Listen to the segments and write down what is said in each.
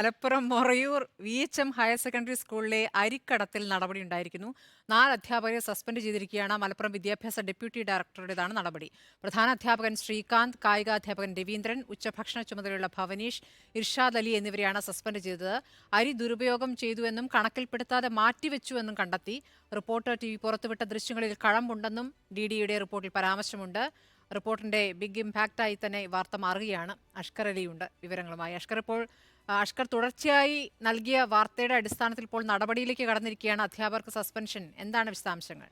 Malappuram Morayur V H M higher secondary സ്കൂളിലെ അരിക്കടത്തിൽ നടപടി ഉണ്ടായിരിക്കുന്നു. നാല് അധ്യാപകരെ സസ്പെൻഡ് ചെയ്തിരിക്കുകയാണ് മലപ്പുറം വിദ്യാഭ്യാസ ഡെപ്യൂട്ടി ഡയറക്ടറുടേതാണ് നടപടി. പ്രധാന അധ്യാപകൻ ശ്രീകാന്ത് കായികാധ്യാപകൻ രവീന്ദ്രൻ ഉച്ചഭക്ഷണ ചുമതലയുള്ള ഭവനീഷ് ഇർഷാദ് അലി എന്നിവരെയാണ് സസ്പെൻഡ് ചെയ്തത്. അരി ദുരുപയോഗം ചെയ്തുവെന്നും കണക്കിൽപ്പെടുത്താതെ മാറ്റിവെച്ചുവെന്നും കണ്ടെത്തി. റിപ്പോർട്ടർ ടി വി പുറത്തുവിട്ട ദൃശ്യങ്ങളിൽ കഴമ്പുണ്ടെന്നും ഡി ഡിയുടെ റിപ്പോർട്ടിൽ പരാമർശമുണ്ട്. റിപ്പോർട്ടിന്റെ ബിഗ് ഇമ്പാക്റ്റായി തന്നെ വാർത്ത മാറുകയാണ്. അഷ്കർ അലിയുണ്ട് വിവരങ്ങളുമായി. അഷ്കർ ഇപ്പോൾ അഷ്കർ തുടർച്ചയായി നൽകിയ വാർത്തയുടെ അടിസ്ഥാനത്തിൽ ഇപ്പോൾ നടപടിയിലേക്ക് കടന്നിരിക്കുകയാണ് അധ്യാപകർക്ക് സസ്പെൻഷൻ. എന്താണ് വിശദാംശങ്ങൾ?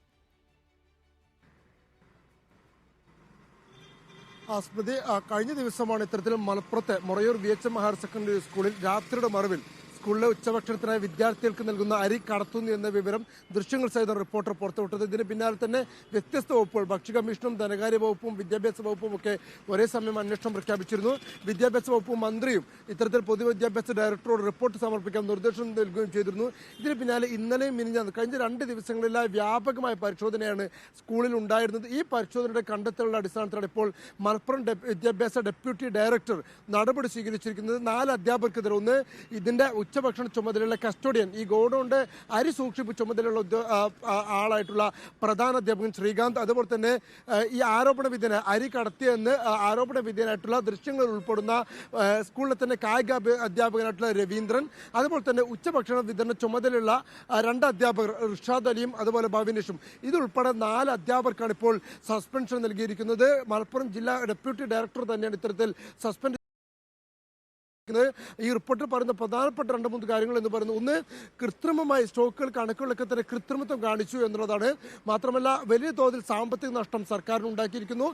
ആ, സ്മൃതി കഴിഞ്ഞ ദിവസമാണ് ഇത്തരത്തിൽ മലപ്പുറത്തെ Morayur V H M higher secondary സ്കൂളിൽ രാത്രിയുടെ മറവിൽ സ്കൂളിലെ ഉച്ചഭക്ഷണത്തിനായി വിദ്യാർത്ഥികൾക്ക് നൽകുന്ന അരി കടത്തുന്നു എന്ന വിവരം ദൃശ്യങ്ങൾ സഹിതം റിപ്പോർട്ടർ പുറത്തുവിട്ടത്. ഇതിന് പിന്നാലെ തന്നെ വ്യത്യസ്ത വകുപ്പുകൾ ഭക്ഷ്യ കമ്മീഷനും ധനകാര്യ വകുപ്പും വിദ്യാഭ്യാസ വകുപ്പും ഒക്കെ ഒരേ സമയം അന്വേഷണം പ്രഖ്യാപിച്ചിരുന്നു. വിദ്യാഭ്യാസ വകുപ്പ് മന്ത്രിയും ഇത്തരത്തിൽ പൊതുവിദ്യാഭ്യാസ ഡയറക്ടറോട് റിപ്പോർട്ട് സമർപ്പിക്കാൻ നിർദ്ദേശം നൽകുകയും ചെയ്തിരുന്നു. ഇതിന് പിന്നാലെ ഇന്നലെയും മിനിഞ്ഞാന്ന് കഴിഞ്ഞ രണ്ട് ദിവസങ്ങളിലായി വ്യാപകമായ പരിശോധനയാണ് സ്കൂളിൽ ഉണ്ടായിരുന്നത്. ഈ പരിശോധനയുടെ കണ്ടെത്തലുകളുടെ അടിസ്ഥാനത്തിലാണ് ഇപ്പോൾ മലപ്പുറം വിദ്യാഭ്യാസ ഡെപ്യൂട്ടി ഡയറക്ടർ നടപടി സ്വീകരിച്ചിരിക്കുന്നത്. നാല് അധ്യാപകർക്കെതിരെ ഒന്ന് ഇതിന്റെ ഉച്ചഭക്ഷണ ചുമതലയുള്ള കസ്റ്റോഡിയൻ ഈ ഗോഡൌണിന്റെ അരി സൂക്ഷിപ്പ് ചുമതലയുള്ള ആളായിട്ടുള്ള പ്രധാന അധ്യാപകൻ ശ്രീകാന്ത്. അതുപോലെ തന്നെ ഈ ആരോപണ വിധേന അരി കടത്തിയെന്ന് ആരോപണ വിധേയനായിട്ടുള്ള ദൃശ്യങ്ങൾ ഉൾപ്പെടുന്ന സ്കൂളിലെ തന്നെ കായിക അധ്യാപകനായിട്ടുള്ള രവീന്ദ്രൻ അതുപോലെ തന്നെ ഉച്ചഭക്ഷണ വിതരണ ചുമതലയുള്ള രണ്ട് അധ്യാപകർ ഋഷാദ് അലിയും അതുപോലെ ഭവിനേഷും. ഇതുൾപ്പെടെ നാല് അധ്യാപകർക്കാണ് ഇപ്പോൾ സസ്പെൻഷൻ നൽകിയിരിക്കുന്നത്. മലപ്പുറം ജില്ലാ ഡെപ്യൂട്ടി ഡയറക്ടർ തന്നെയാണ് ഇത്തരത്തിൽ സസ്പെൻഡ് ഈ റിപ്പോർട്ടിൽ പറയുന്ന പ്രധാനപ്പെട്ട രണ്ട് മൂന്ന് കാര്യങ്ങൾ എന്ന് പറയുന്നത് ഒന്ന് കൃത്രിമമായി സ്റ്റോക്കുകൾ കണക്കുകളൊക്കെ തന്നെ കൃത്രിമത്വം കാണിച്ചു എന്നുള്ളതാണ്. മാത്രമല്ല വലിയ തോതിൽ സാമ്പത്തിക നഷ്ടം സർക്കാരിന് ഉണ്ടാക്കിയിരിക്കുന്നു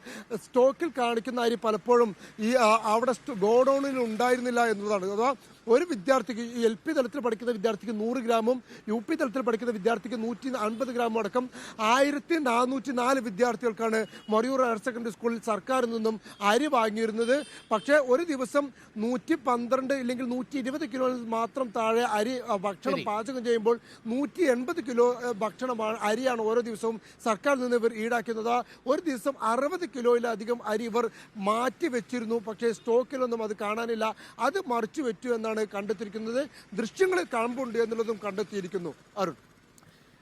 സ്റ്റോക്കിൽ കാണിക്കുന്ന അരി പലപ്പോഴും ഈ അവിടെ ഗോഡൌണിൽ ഉണ്ടായിരുന്നില്ല എന്നുള്ളതാണ്. അഥവാ ഒരു വിദ്യാർത്ഥിക്ക് എൽ പി തലത്തിൽ പഠിക്കുന്ന വിദ്യാർത്ഥിക്ക് നൂറ് ഗ്രാമും യു പി തലത്തിൽ പഠിക്കുന്ന വിദ്യാർത്ഥിക്ക് നൂറ്റി അൻപത് ഗ്രാമും അടക്കം ആയിരത്തി നാനൂറ്റി നാല് വിദ്യാർത്ഥികൾക്കാണ് മൊറിയൂർ ഹയർ സെക്കൻഡറി സ്കൂളിൽ സർക്കാരിൽ നിന്നും അരി വാങ്ങിയിരുന്നത്. പക്ഷേ ഒരു ദിവസം നൂറ്റി പന്ത്രണ്ട് ഇല്ലെങ്കിൽ നൂറ്റി ഇരുപത് കിലോ മാത്രം താഴെ അരി ഭക്ഷണം പാചകം ചെയ്യുമ്പോൾ നൂറ്റി എൺപത് കിലോ ഭക്ഷണമാണ് അരിയാണ് ഓരോ ദിവസവും സർക്കാരിൽ നിന്ന് ഇവർ ഈടാക്കുന്നത്. ഒരു ദിവസം അറുപത് കിലോയിലധികം അരി ഇവർ മാറ്റി വെച്ചിരുന്നു. പക്ഷേ സ്റ്റോക്കിലൊന്നും അത് കാണാനില്ല. അത് മറിച്ചു വെച്ചു എന്നാണ് കണ്ടെത്തിയിരിക്കുന്നത്. ദൃശ്യങ്ങളിൽ കഴമ്പുണ്ട് എന്നുള്ളതും കണ്ടെത്തിയിരിക്കുന്നു. അരുൺ.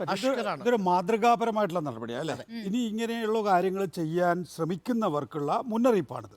ഇത് ഇതൊരു മാതൃകാപരമായിട്ടുള്ള നടപടിയാണ് അല്ലേ? ഇനി ഇങ്ങനെയുള്ള കാര്യങ്ങൾ ചെയ്യാൻ ശ്രമിക്കുന്നവർക്കുള്ള മുന്നറിയിപ്പാണിത്.